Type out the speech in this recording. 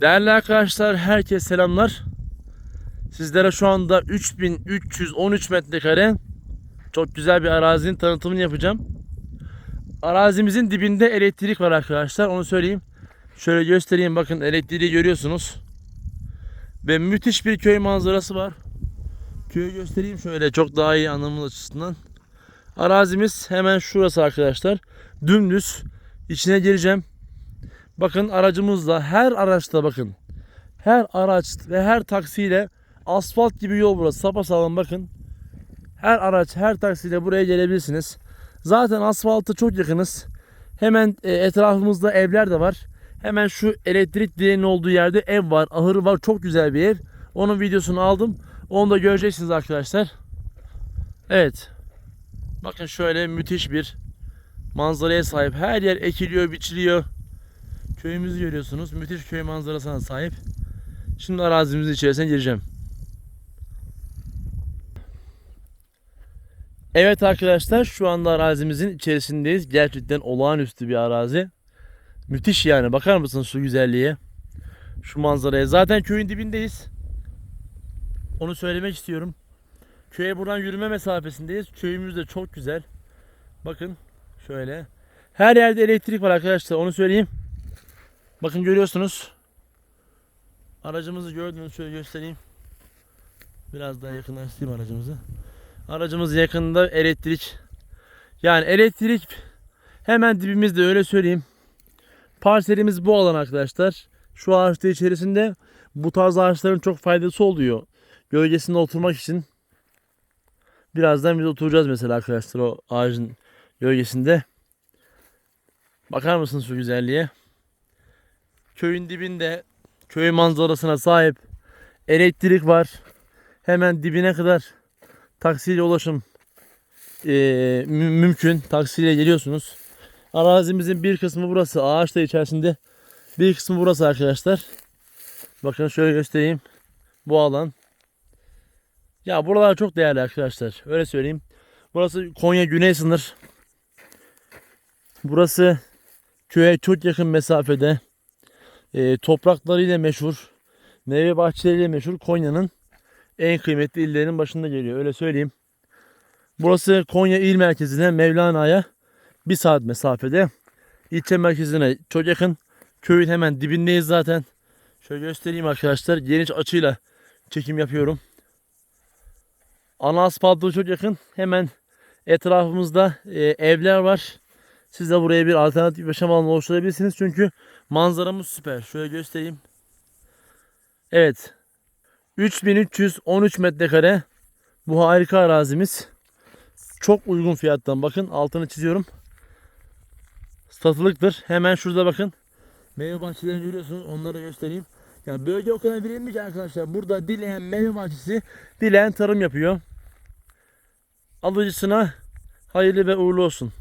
Değerli arkadaşlar herkese selamlar. Sizlere şu anda 3313 metrekare çok güzel bir arazinin tanıtımını yapacağım. Arazimizin dibinde elektrik var arkadaşlar onu söyleyeyim. Şöyle göstereyim bakın elektriği görüyorsunuz. Ve müthiş bir köy manzarası var. Köyü göstereyim şöyle çok daha iyi anlamı açısından. Arazimiz hemen şurası arkadaşlar. Dümdüz içine gireceğim. Bakın aracımızla her araçta bakın. Her araç ve her taksiyle asfalt gibi yol burası. Sapasağlam bakın. Her araç, her taksiyle buraya gelebilirsiniz. Zaten asfalta çok yakınız. Hemen e, etrafımızda evler de var. Hemen şu elektrik direğinin olduğu yerde ev var, ahırı var. Çok güzel bir ev. Onun videosunu aldım. Onu da göreceksiniz arkadaşlar. Evet. Bakın şöyle müthiş bir manzaraya sahip. Her yer ekiliyor, biçiliyor. Köyümüzü görüyorsunuz. Müthiş köy manzarasına sahip. Şimdi arazimizin içerisine gireceğim. Evet arkadaşlar şu anda arazimizin içerisindeyiz. Gerçekten olağanüstü bir arazi. Müthiş yani. Bakar mısınız şu güzelliğe? Şu manzaraya. Zaten köyün dibindeyiz. Onu söylemek istiyorum. Köye buradan yürüme mesafesindeyiz. Köyümüz de çok güzel. Bakın şöyle. Her yerde elektrik var arkadaşlar. Onu söyleyeyim. Bakın görüyorsunuz. Aracımızı gördünüz. Şöyle göstereyim. Biraz daha yakınlaştırayım aracımızı. Aracımız yakında elektrik. Yani elektrik hemen dibimizde öyle söyleyeyim. Parselimiz bu alan arkadaşlar. Şu ağaçta içerisinde bu tarz ağaçların çok faydası oluyor. Gölgesinde oturmak için. Birazdan biz oturacağız mesela arkadaşlar o ağacın gölgesinde. Bakar mısınız şu güzelliğe? Köyün dibinde köy manzarasına sahip elektrik var. Hemen dibine kadar taksiyle ulaşım eee, mü- mümkün. Taksiyle geliyorsunuz. Arazimizin bir kısmı burası. Ağaç da içerisinde. Bir kısmı burası arkadaşlar. Bakın şöyle göstereyim. Bu alan. Ya buralar çok değerli arkadaşlar. Öyle söyleyeyim. Burası Konya Güney sınır. Burası köye çok yakın mesafede. Eee, topraklarıyla meşhur. Meyve bahçeleriyle meşhur Konya'nın en kıymetli illerinin başında geliyor. Öyle söyleyeyim. Burası Konya il merkezine Mevlana'ya bir saat mesafede. İlçe merkezine çok yakın. Köyün hemen dibindeyiz zaten. Şöyle göstereyim arkadaşlar. Geniş açıyla çekim yapıyorum. Ana asfalta çok yakın. Hemen etrafımızda e, evler var. Siz de buraya bir alternatif yaşam alanı oluşturabilirsiniz. Çünkü manzaramız süper. Şöyle göstereyim. Evet. 3313 metrekare bu harika arazimiz. Çok uygun fiyattan bakın altını çiziyorum. Satılıktır. Hemen şurada bakın. Meyve bahçelerini görüyorsunuz. Onları göstereyim. Yani bölge o kadar verilmiş arkadaşlar. Burada dileyen meyve bahçesi, dileyen tarım yapıyor. Alıcısına hayırlı ve uğurlu olsun.